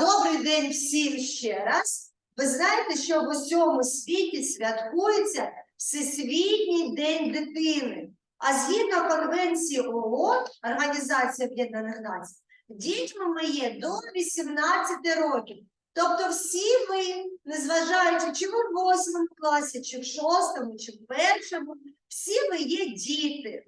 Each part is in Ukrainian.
Добрий день всім ще раз. Ви знаєте, що в усьому світі святкується Всесвітній день дитини. А згідно Конвенції ООН, Організації Об'єднаних Націй, дітьми ми є до 18 років. Тобто всі ми, незважаючи, чи ми в 8 класі, чи в 6, чи в першому, всі ми є діти.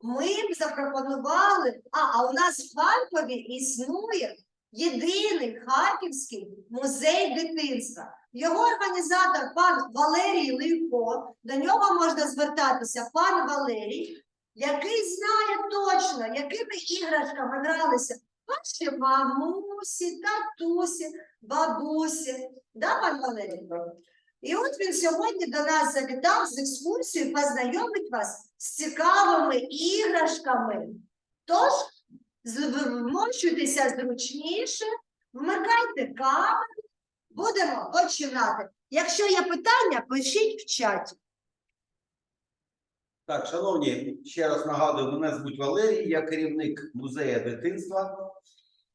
Ми запропонували, а, а у нас в Харкові існує єдиний Харківський музей дитинства. Його організатор пан Валерій Лийко, до нього можна звертатися пан Валерій, який знає точно, якими іграшками гралися ваші мамусі, татусі, бабусі. Да, пан Валерій? І от він сьогодні до нас завітав з екскурсією, познайомить вас з цікавими іграшками. Тож, з- зручніше, вмикайте камеру, будемо починати. Якщо є питання, пишіть в чаті. Так, шановні, ще раз нагадую, мене звуть Валерій, я керівник музею дитинства.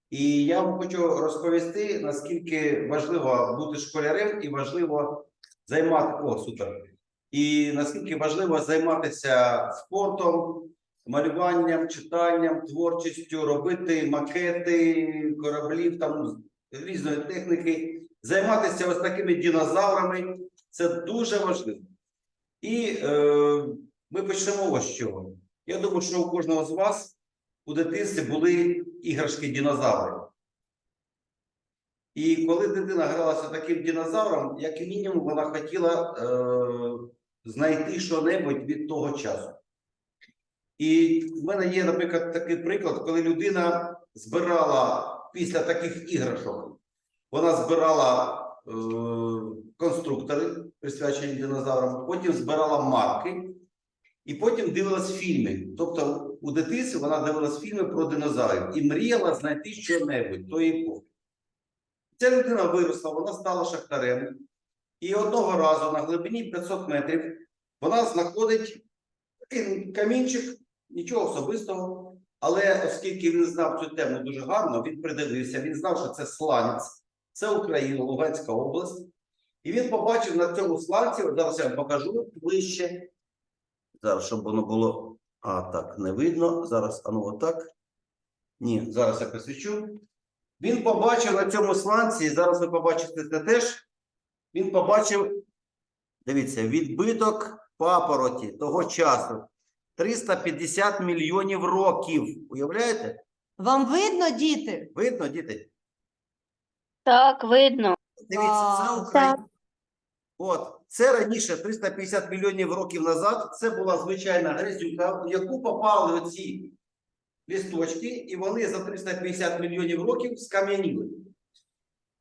І я вам хочу розповісти, наскільки важливо бути школярем і важливо займати о, супер. І наскільки важливо займатися спортом, малюванням, читанням, творчістю, робити макети кораблів, там різної техніки, займатися ось такими динозаврами це дуже важливо. І е, ми почнемо ось чого. Я думаю, що у кожного з вас у дитинстві були іграшки динозаври. І коли дитина гралася таким динозавром, як мінімум, вона хотіла е, знайти що-небудь від того часу. І в мене є, наприклад, такий приклад, коли людина збирала після таких іграшок, вона збирала е, конструктори, присвячені динозаврам, потім збирала марки, і потім дивилась фільми. Тобто у дитинстві вона дивилась фільми про динозаврів і мріяла знайти що-небудь тої епохи. Ця людина виросла, вона стала шахтарем. І одного разу на глибині 500 метрів вона знаходить камінчик, нічого особистого. Але оскільки він знав цю тему дуже гарно, він придивився, він знав, що це сланець, це Україна, Луганська область. І він побачив на цьому сланці, зараз я вам покажу ближче. Зараз, щоб воно було. А, так, не видно. Зараз, а ну отак. Ні, зараз я присвічу. Він побачив на цьому сланці, і зараз ви побачите це теж. Він побачив, дивіться, відбиток папороті того часу. 350 мільйонів років. Уявляєте? Вам видно, діти? Видно, діти? Так, видно. Дивіться, це. Україна. От, це раніше, 350 мільйонів років назад, це була звичайна грязюка, в яку попали оці лісточки, і вони за 350 мільйонів років скам'яніли.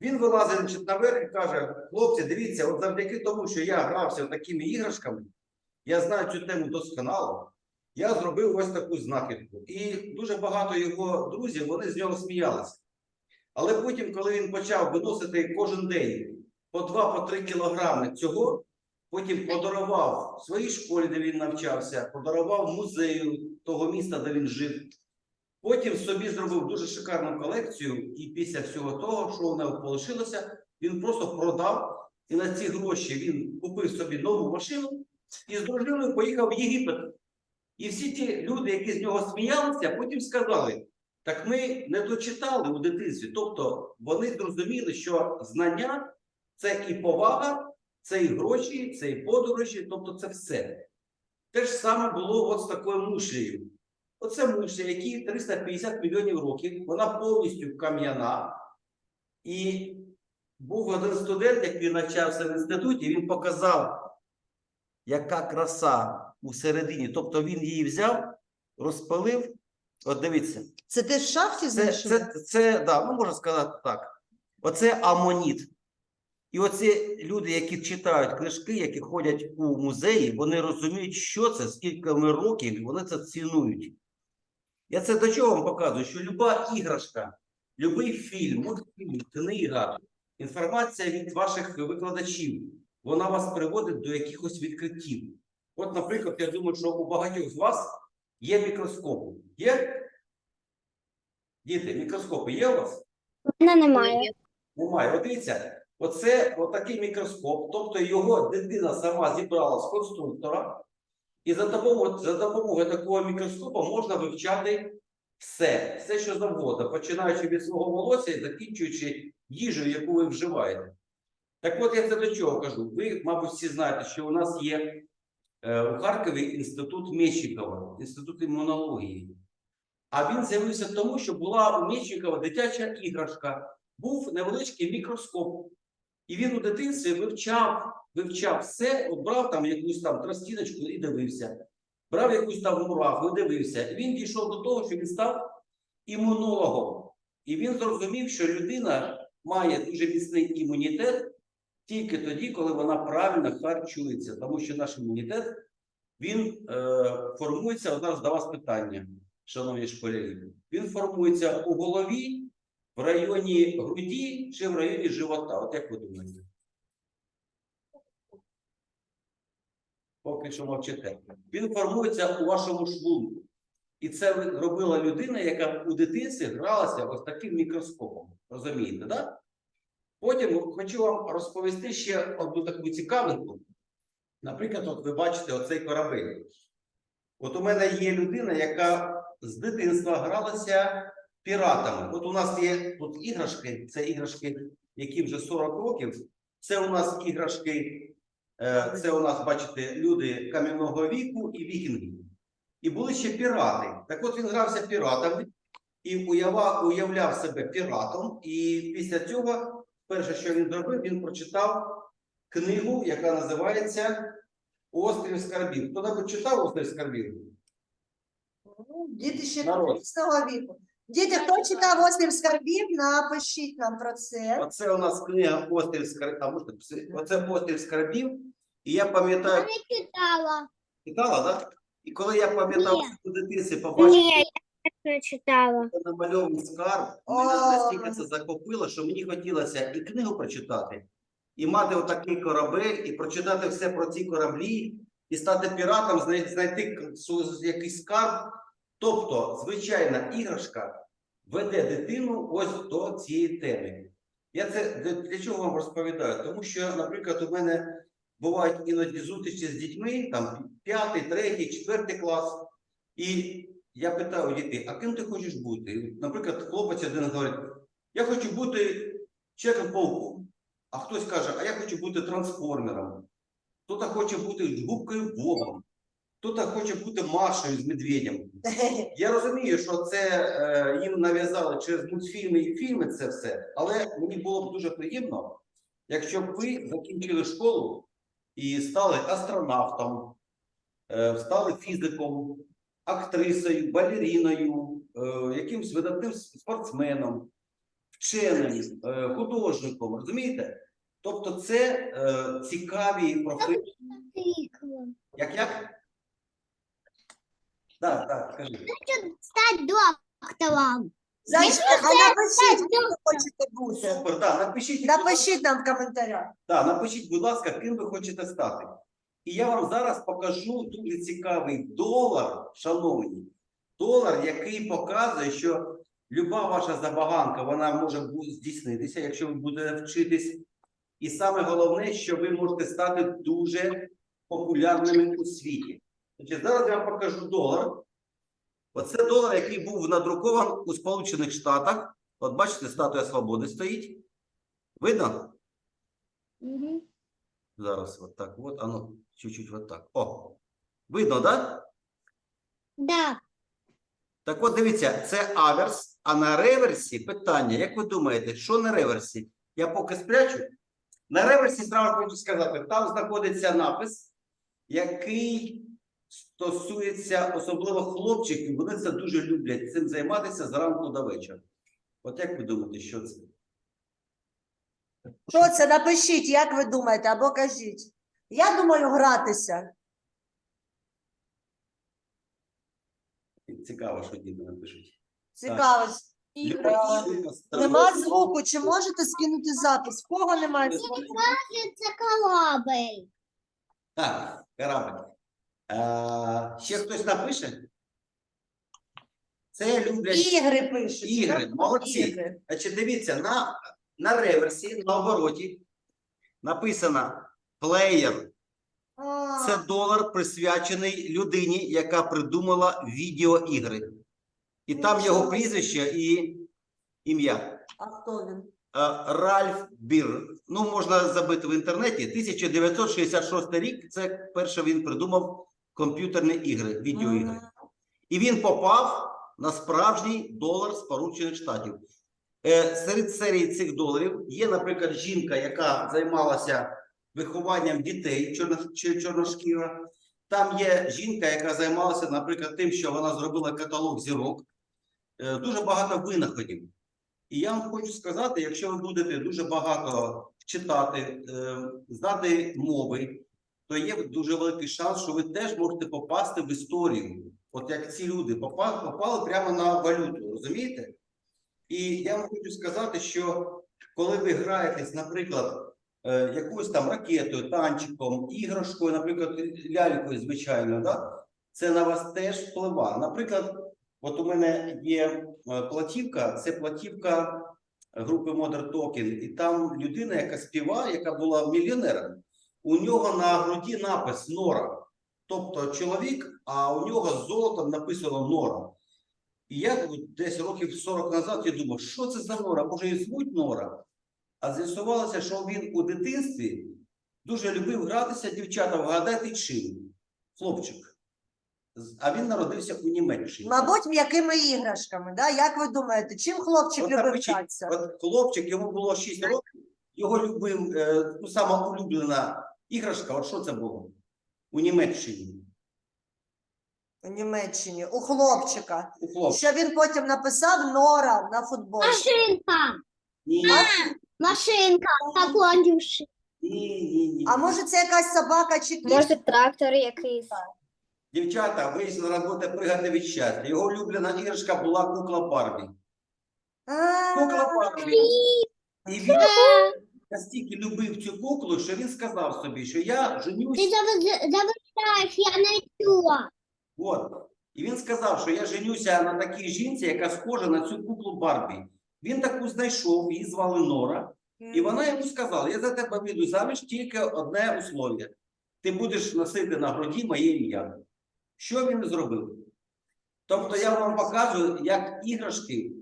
Він вилазить значить, наверх і каже: хлопці, дивіться, от завдяки тому, що я грався такими іграшками, я знаю цю тему досконало. Я зробив ось таку знахідку. І дуже багато його друзів вони з нього сміялися. Але потім, коли він почав виносити кожен день по 2-3 кілограми цього, потім подарував своїй школі, де він навчався, подарував музею того міста, де він жив. Потім собі зробив дуже шикарну колекцію, і після всього того, що у нього полишилося, він просто продав. І на ці гроші він купив собі нову машину і з дружиною поїхав в Єгипет. І всі ті люди, які з нього сміялися, потім сказали: так ми не дочитали у дитинстві. Тобто вони зрозуміли, що знання це і повага, це і гроші, це і подорожі, тобто це все. Те ж саме було от з такою мушлею. Оце мушля, якій 350 мільйонів років, вона повністю кам'яна. І був один студент, який навчався в інституті, він показав, яка краса у середині. Тобто він її взяв, розпалив. От дивіться, Це ти в шахті це, знайшли? це, це да, ну можна сказати так. Оце амоніт. І оці люди, які читають книжки, які ходять у музеї, вони розуміють, що це, скільки ми років, і вони це цінують. Я це до чого вам показую? Що люба іграшка, любий фільм, мультфільм, книга, інформація від ваших викладачів, вона вас приводить до якихось відкриттів. От, наприклад, я думаю, що у багатьох з вас є мікроскопи. Є? Діти, мікроскопи є у вас? У мене немає. Немає. От дивіться, оце отакий мікроскоп, тобто його дитина сама зібрала з конструктора, і за допомогою, за допомогою такого мікроскопа можна вивчати все, все, що завгодно, починаючи від свого волосся і закінчуючи їжею, яку ви вживаєте. Так от я це до чого кажу. Ви, мабуть, всі знаєте, що у нас є у Харкові інститут Мєчникова, інститут імунології. А він з'явився тому, що була у Мєчникова дитяча іграшка був невеличкий мікроскоп. І він у дитинстві вивчав, вивчав все, от брав там якусь там тростіночку і дивився. Брав якусь там мураху і дивився. І він дійшов до того, що він став імунологом. І він зрозумів, що людина має дуже міцний імунітет тільки тоді, коли вона правильно харчується. Тому що наш імунітет він е, формується. Зараз до вас питання, шановні школярі. Він формується у голові в районі груді чи в районі живота? От як ви думаєте? Поки що мовчите. Він формується у вашому шлунку. І це робила людина, яка у дитинстві гралася ось таким мікроскопом. Розумієте, так? Потім хочу вам розповісти ще одну таку цікавинку. Наприклад, от ви бачите оцей корабель. От у мене є людина, яка з дитинства гралася піратами. От у нас є тут іграшки, це іграшки, які вже 40 років. Це у нас іграшки, е, це у нас, бачите, люди кам'яного віку і вікінги. І були ще пірати. Так от він грався піратами і уявляв себе піратом. І після цього, перше, що він зробив, він прочитав книгу, яка називається Острів скарбів. Хто-небудь читав Острів скарбів? Ну, Діти ще Народ. різного віку. Діти, хто читав острів скарбів, напишіть нам про це. Оце у нас книга Острів скарбів. А можна писати? Оце Острів скарбів. І я пам'ятаю, читала. читала, так? І коли я пам'ятав Ні. у дитинстві побачив Ні, я не читала. намальований скарб, мене настільки це захопило, що мені хотілося і книгу прочитати, і мати отакий корабель, і прочитати все про ці кораблі, і стати піратом, знайти якийсь скарб. Тобто, звичайна іграшка веде дитину ось до цієї теми. Я це для чого вам розповідаю? Тому що, наприклад, у мене бувають іноді зустрічі з дітьми, там п'ятий, третій, четвертий клас. І я питаю дітей, а ким ти хочеш бути? Наприклад, хлопець один говорить, я хочу бути чеком-пауком. А хтось каже, а я хочу бути трансформером. Хтось хоче бути губкою Бобом. Хтось хоче бути Машею з медведем. Я розумію, що це е, їм нав'язали через мультфільми і фільми це все, але мені було б дуже приємно, якщо б ви закінчили школу і стали астронавтом, е, стали фізиком, актрисою, балеріною, е, якимсь видатним спортсменом, вченим, е, художником. Розумієте? Тобто, це е, цікаві професії. Як як? Так, так, скажи. Стать доктором. Зайчики, а напишіть, ким ви хочете бути. Супер, так, напишіть. Напишіть нам в коментарях. Так, напишіть, будь ласка, ким ви хочете стати. І я вам зараз покажу дуже цікавий долар, шановні. Долар, який показує, що люба ваша забаганка вона може здійснитися, якщо ви будете вчитись. І саме головне, що ви можете стати дуже популярними у світі. Значить, зараз я вам покажу долар. Оце долар, який був надрукований у Сполучених Штатах. От бачите, статуя свободи стоїть. Видно? Зараз вот так вот, оно чуть-чуть вот так. О, видно, да? Да. Так от дивіться, це аверс, а на реверсі питання. Як ви думаєте, що на реверсі? Я поки спрячу. На реверсі зразу хочу сказати, там знаходиться напис, який стосується особливо хлопчиків. Вони це дуже люблять цим займатися зранку до вечора. От як ви думаєте, що це? Що це? Напишіть, як ви думаєте, або кажіть. Я думаю, гратися. Цікаво, що діти напишуть. Цікаво. Е, Нема звуку. Чи можете скинути запис? В кого немає звуку? Це корабль. Так, корабль. Е, ще хтось напише? Це люблять. Ігри пишуть. Ігри, так? молодці. Ігри. Значить, дивіться, на, на реверсі, на обороті написано плеєр. Це долар присвячений людині, яка придумала відеоігри. І там його прізвище і ім'я. а хто він? Е, Ральф Бір. Ну, можна забити в інтернеті. 1966 рік. Це перше він придумав комп'ютерні ігри, відеоігри. І він попав на справжній долар Сполучених Штатів. Е, серед серії цих доларів є, наприклад, жінка, яка займалася вихованням дітей чорно- чорношкіра. Там є жінка, яка займалася, наприклад, тим, що вона зробила каталог зірок. Е, дуже багато винаходів. І я вам хочу сказати, якщо ви будете дуже багато читати, е, знати мови, то є дуже великий шанс, що ви теж можете попасти в історію. От як ці люди попали, попали прямо на валюту, розумієте? І я вам хочу сказати, що коли ви граєтесь, наприклад, якоюсь там ракетою, танчиком, іграшкою, наприклад, лялькою, звичайно, да? це на вас теж впливає. Наприклад, от у мене є е, платівка, це платівка групи Modern Token, і там людина, яка співає, яка була мільйонером, у нього на груді напис Нора. Тобто чоловік, а у нього з золотом написано Нора. І я десь років 40 назад я думав, що це за Нора? Може, і звуть Нора? А з'ясувалося, що він у дитинстві дуже любив гратися, дівчата, вгадайте чим? Хлопчик. А він народився у Німеччині. Мабуть, м'якими іграшками. Да? Як ви думаєте, чим хлопчик От любив гратися? От хлопчик, йому було 6 років, його любив, е, ну, сама улюблена іграшка, от що це було? У Німеччині. У Німеччині, у хлопчика. У хлопчика. Що він потім написав Нора на футболі. Машинка. Ні, Машинка. Как ні, ні, ні. А може це якась собака чи кішка? Може трактор якийсь. Дівчата, ви зараз будете пригати від щастя. Його улюблена іграшка була кукла Барбі. А, Кукла Барбі. І він настільки любив цю куклу, що він сказав собі, що я женюсь. Ти заважаєш, я не чула. От. І він сказав, що я женюся на такій жінці, яка схожа на цю куклу Барбі. Він таку знайшов, її звали Нора, і вона йому сказала: я за тебе вийду заміж тільки одне условие. Ти будеш носити на груді моє ім'я. Що він зробив? Тобто я вам покажу, як іграшки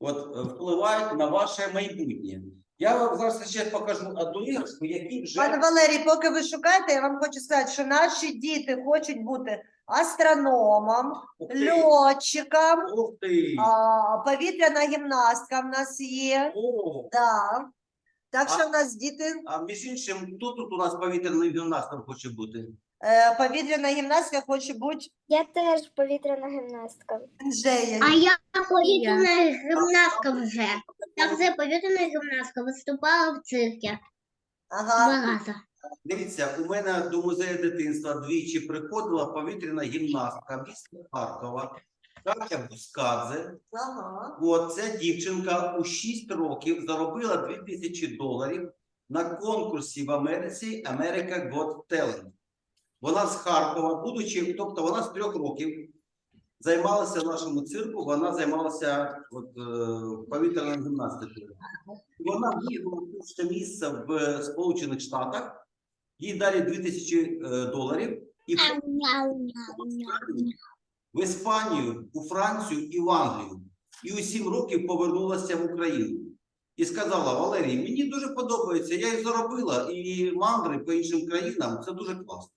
от, е, впливають на ваше майбутнє. Я вам зараз ще покажу одну іграшку, які вже Пане Валерій, поки ви шукаєте, я вам хочу сказати, що наші діти хочуть бути астрономом, Ух ти, льотчиком, ух ти. а, повітряна гімнастка в нас є. О, Да. Так що А- в нас діти А між іншим, хто тут у нас повітряний гімнастом хоче бути? е, повітряна гімнастка хоче бути Я теж повітряна гімнастка. А я повітряна гімнастка вже. Я вже повітряна гімнастка виступала в циркі. Ага. Рази. Дивіться, у мене до музею дитинства двічі приходила повітряна гімнастка міста Харкова, Катя Бускадзе. ага. От ця дівчинка у 6 років заробила 2000 доларів на конкурсі в Америці America Got Talent. Вона з Харкова, будучи, тобто вона з трьох років займалася в нашому цирку, вона займалася от, е, повітряною гімнастикою. Вона виграла перше місце в Сполучених Штатах, їй дали 2000 е, доларів, і в Іспанію, у Францію і в Англію. І у сім років повернулася в Україну. І сказала: Валерій, мені дуже подобається, я і заробила, і мандри по іншим країнам це дуже класно.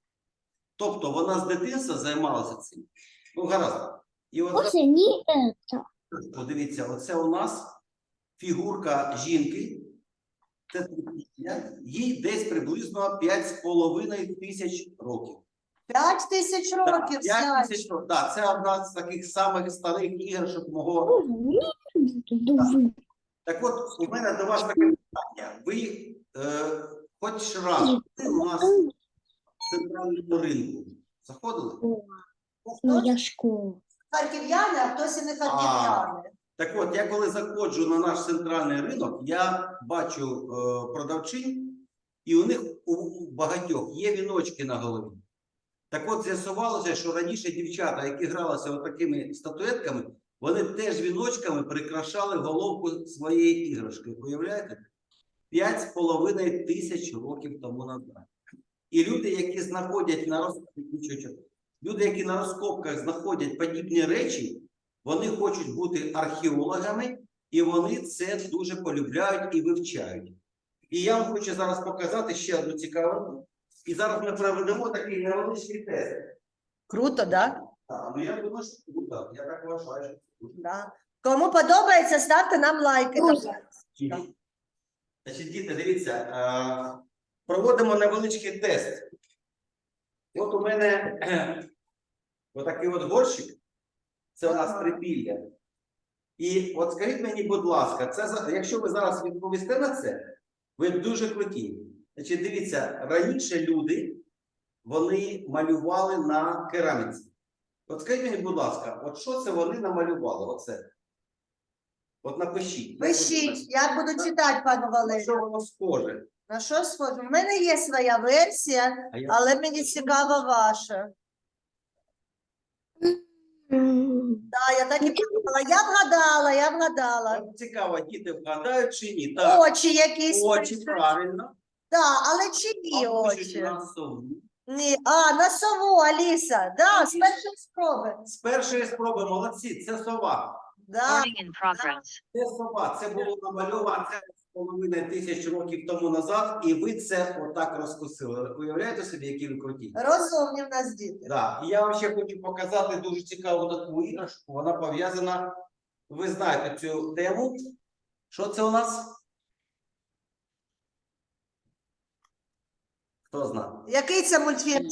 Тобто вона з дитинства займалася цим. Ну, гаразд. І от Може, ні, це. подивіться, оце у нас фігурка жінки. Це. Їй десь приблизно 5,5 тисяч років. П'ять тисяч Так, років. п'ять Сядь. тисяч років. Так, це одна з таких самих старих іграшок мого. Так от, у мене до вас таке питання. Ви е, хоч раз були у нас в центральному ринку заходили? Ну, я школа. Харків'яни, а хтось і не харків'яни. Так от, я коли заходжу на наш центральний ринок, я бачу е, продавчин, і у них у, багатьох є віночки на голові. Так от з'ясувалося, що раніше дівчата, які гралися отакими статуетками, вони теж віночками прикрашали головку своєї іграшки. Уявляєте? П'ять з половиною тисяч років тому назад. І люди, які знаходять на роз... Люди, які на розкопках знаходять подібні речі, вони хочуть бути археологами, і вони це дуже полюбляють і вивчають. І я вам хочу зараз показати ще одну цікаву. І зараз ми проведемо такий невеличкий тест. Круто, да? Так, ну я думаю, що круто. Я так вважаю, що круто. Да. Кому подобається, ставте нам лайки. Значить, діти, дивіться, проводимо невеличкий тест. От у мене отакий от горщик. Це у нас припілля. І от скажіть мені, будь ласка, це якщо ви зараз відповісте на це, ви дуже круті. Значить, дивіться, раніше люди вони малювали на кераміці. От скажіть мені, будь ласка, от що це вони намалювали? Оце. От напишіть. Пишіть, я буду читати, пану На Валерію. що воно схоже? На що схоже? У мене є своя версія, я- але мені цікава ваша. Да, я так і подумала. Я вгадала, я вгадала. От Цікаво, діти вгадають чи ні? Так, Очі якісь. очі правильно. Да, але чиї А пишуть очі? на сову. Ні. А, на сову, Аліса. Да, з першої спроби. З першої спроби молодці, це сова. Да. Recording in progress. Це сова, це було намальовано це половиною тисяч років тому назад, і ви це отак розкусили. Уявляєте собі, які ви круті? Розумні в нас діти. Да. І я вам ще хочу показати дуже цікаву таку іграшку. Вона пов'язана. Ви знаєте цю тему. Що це у нас? Хто знає? Який це мультфільм?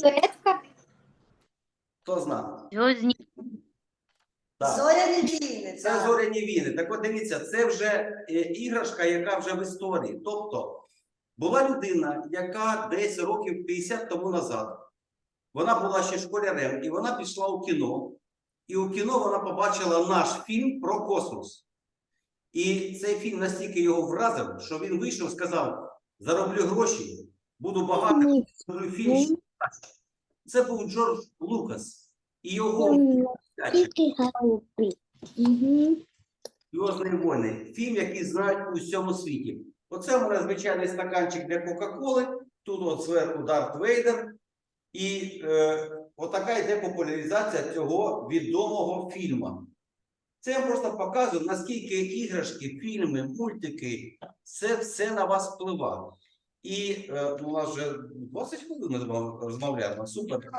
Хто знає? Зв'язні Так. Зоряні війни. Це так. зоряні війни. Так от дивіться, це вже е, іграшка, яка вже в історії. Тобто була людина, яка десь років 50 тому назад. Вона була ще школярем, і вона пішла у кіно. І у кіно вона побачила наш фільм про космос. І цей фільм настільки його вразив, що він вийшов, сказав: зароблю гроші, буду багатим, фільм. Це був Джордж Лукас. І його Зв'язні війни. Фільм, який знають у всьому світі. Оце у мене звичайний стаканчик для Кока-Коли. Тут от зверху Дарт Вейдер. І е, отака йде популяризація цього відомого фільму. Це я просто показую, наскільки іграшки, фільми, мультики, це все на вас впливає. І е, у нас вже 20 хвилин розмовляємо. Супер.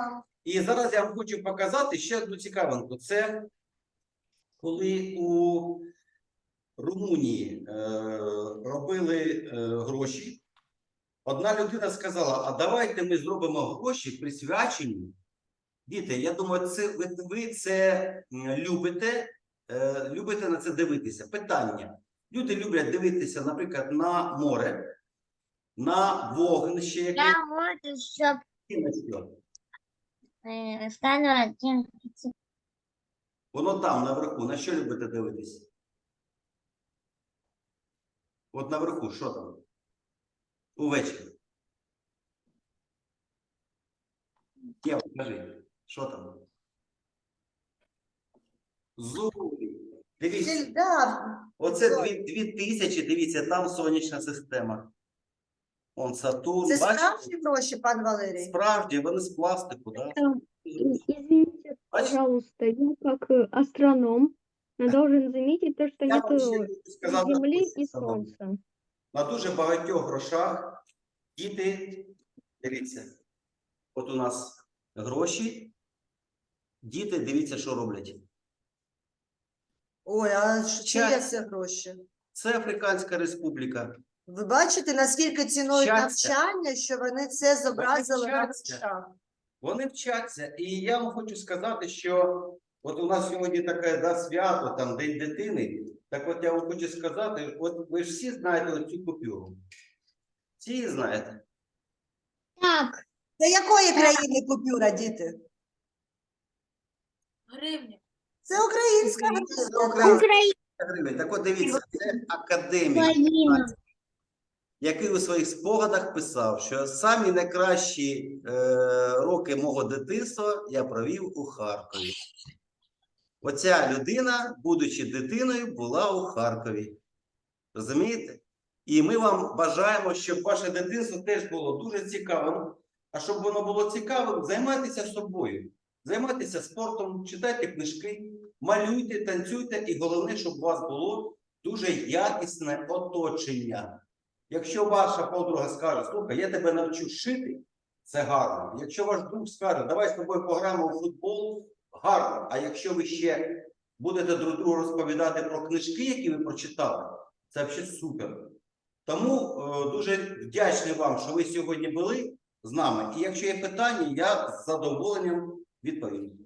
І зараз я вам хочу показати ще одну цікавинку. Це коли у Румунії е, робили е, гроші, одна людина сказала: а давайте ми зробимо гроші присвячені. Діти, я думаю, це ви, ви це любите, е, любите на це дивитися. Питання. Люди люблять дивитися, наприклад, на море, на вогнище, яке Я хочу, щоб на що. е, стало один Воно там наверху. На що любите дивитися? От наверху, що там? Увечері. Єва, кажи, що там? Зорі. Дивіться, Да, оце дві, дві тисячі, дивіться, там сонячна система. Он Сатурн. Це бачите? справжні гроші, пан Валерій. Справді, вони з пластику, так? Да? Извините, Бачите? пожалуйста, я как э, астроном э, должен заметить то, что Я нет вам ще э, хочу сказати, Земли и шановні. Солнца. на дуже багатьох грошах діти, дивіться, от у нас гроші, діти, дивіться, що роблять. Ой, а що чи є Щастя. це гроші? Це Африканська Республіка. Ви бачите, наскільки цінують Щастя. навчання, що вони це зобразили на вчаться. Вони вчаться. І я вам хочу сказати, що от у нас сьогодні таке да, свято, там День дитини. Так от я вам хочу сказати, от ви ж всі знаєте цю купюру. Всі знаєте. Так, Це якої країни купюра, діти? Гривня. Це українська гривня. Україна. гривень. Так от дивіться, це академік. Який у своїх спогадах писав, що самі найкращі е, роки мого дитинства я провів у Харкові. Оця людина, будучи дитиною, була у Харкові. Розумієте? І ми вам бажаємо, щоб ваше дитинство теж було дуже цікавим. А щоб воно було цікавим, займайтеся собою. Займайтеся спортом, читайте книжки, малюйте, танцюйте, і головне, щоб у вас було дуже якісне оточення. Якщо ваша подруга скаже, слухай, я тебе навчу шити, це гарно. Якщо ваш друг скаже, давай з тобою пограємо у футбол, гарно. А якщо ви ще будете друг другу розповідати про книжки, які ви прочитали, це взагалі супер. Тому е, дуже вдячний вам, що ви сьогодні були з нами. І якщо є питання, я з задоволенням відповім.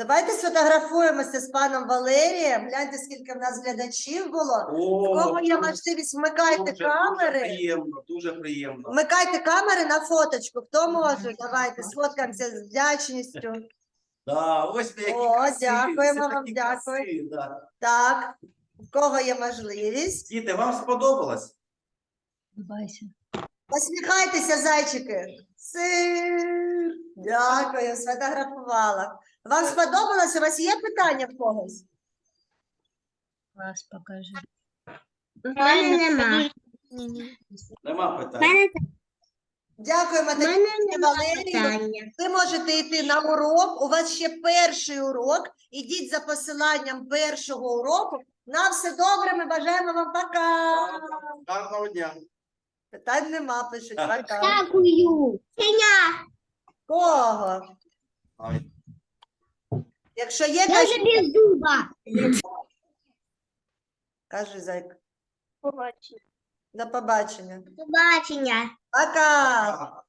Давайте сфотографуємося з паном Валерієм. Гляньте, скільки в нас глядачів було. О, У кого є можливість, вмикайте дуже, дуже камери. приємно, дуже приємно. Вмикайте камери на фоточку. Хто може? Давайте сфоткаємося з вдячністю. Да, ось ви які О, красиві, дякуємо всі вам, такі дякую. красиві, да. Так, в кого є можливість? Діти, вам сподобалось? Посміхайтеся, зайчики. Сир. Дякую, сфотографувала. Вам сподобалось? У вас є питання в когось? Вас покажи. У мене нема. Нема питань. Дякуємо, у мене Тетяні нема Валерію. питання. Ви можете йти на урок. У вас ще перший урок. Ідіть за посиланням першого уроку. На все добре. Ми бажаємо вам пока. Гарного дня. Питань нема, пишуть. Пока. Дякую. Кого? Ай. Якщо є, я вже без зуба. кажи зайка. Побачення. До побачення. Побачення. Пока.